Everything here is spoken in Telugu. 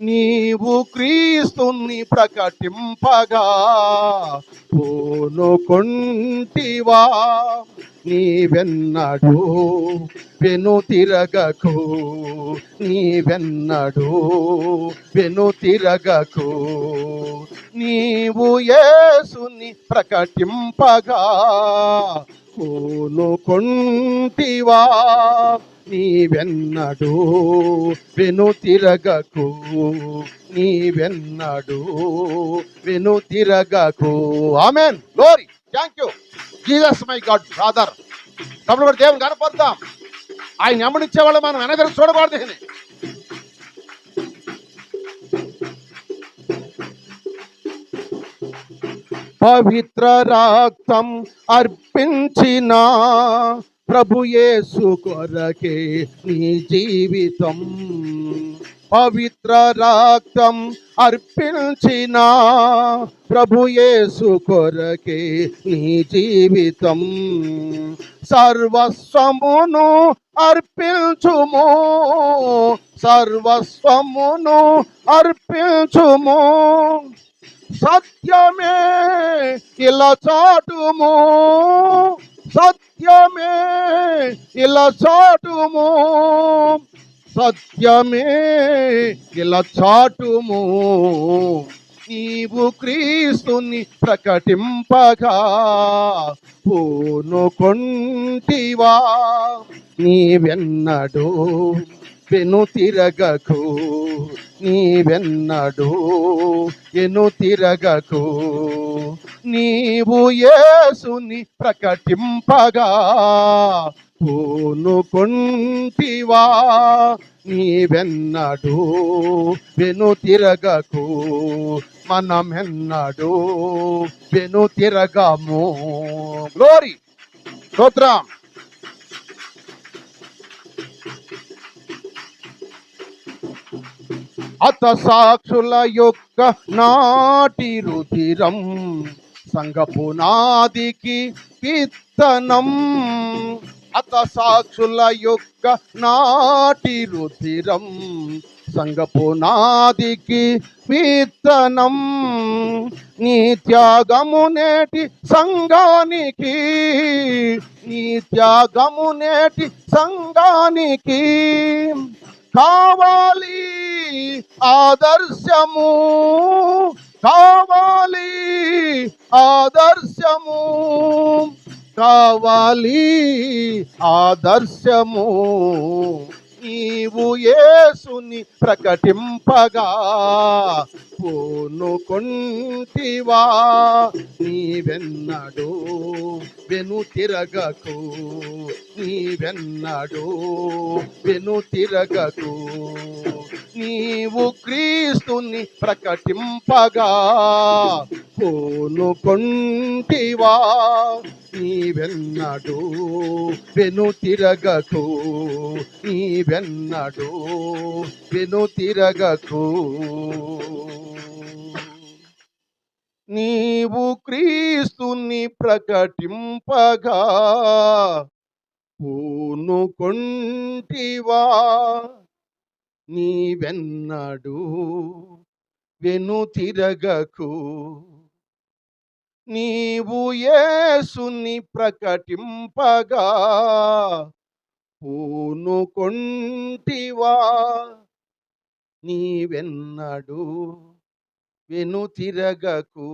నీవు క్రీస్తుని ప్రకటింపగా పూనుకొంటివా నీవెన్నడు వెను తిరగకు నీవెన్నడు వెను తిరగకు. నీవు యేసుని ప్రకటింపగా పూనుకొంటివా నీవెన్నడు వెను తిరగకు. నీవెన్నడు వెను తిరగకు. Amen. Glory thank you Jesus my God father తప్పుడు కూడా దేవుని కనపడతాం ఆయన ఎమ్మడిచ్చే వాళ్ళు మనం వెనకరు చూడకూడదు పవిత్ర రక్తం అర్పించిన ప్రభు యేసు కొరకే నీ జీవితం పవిత్ర రక్తం అర్పించిన ప్రభు యేసు కొరకే నీ జీవితం సర్వస్వమును అర్పించుము సర్వస్వమును అర్పించుము. సత్యమే ఇలా చాటుము. సత్యమే ఇలా చాటుము. సత్యమే ఇలా చాటుము. నీవు క్రీస్తుని ప్రకటింపగా పూనుకొంటివా. నీవెన్నడు వెను తిరగకు నీవెన్నడు ఎను తిరగకు. నీవు యేసుని ప్రకటింపగా పూనుకుంటివా నీవెన్నడు వెను తిరగకు. మనమెన్నడు వెను తిరగము. గ్లోరీ స్తోత్రం. అత సాక్షుల యొక్క నాటి రుధిరం సంగపు నాదికి కీర్తనం. అత సాక్షుల యొక్క నాటి రుధిరం సంగపు నాదికి కీర్తనం. నీ త్యాగము నేటి సంఘానికి నీ త్యాగము నేటి సంఘానికి కావాలి ఆదర్శము కావాలి ఆదర్శము కావాలి ఆదర్శము నీవు యేసుని ప్రకటింపగా పూనుకుంటివా? నీవెన్నడు వెను తిరగకు నీవెన్నడు వెను తిరగకు. నీవు క్రీస్తుని ప్రకటింపగా పూనుకొంటివా? నీవెన్నడు వెను తిరగకు నీవెన్నడు వెను తిరగకు. నీవు క్రీస్తుని ప్రకటింపగా పూనుకొంటివా? నీవెన్నడు వెను తిరగకు. నీవు యేసుని ప్రకటింపగా పూనుకొంటివా నీవెన్నడు వెను తిరగకు.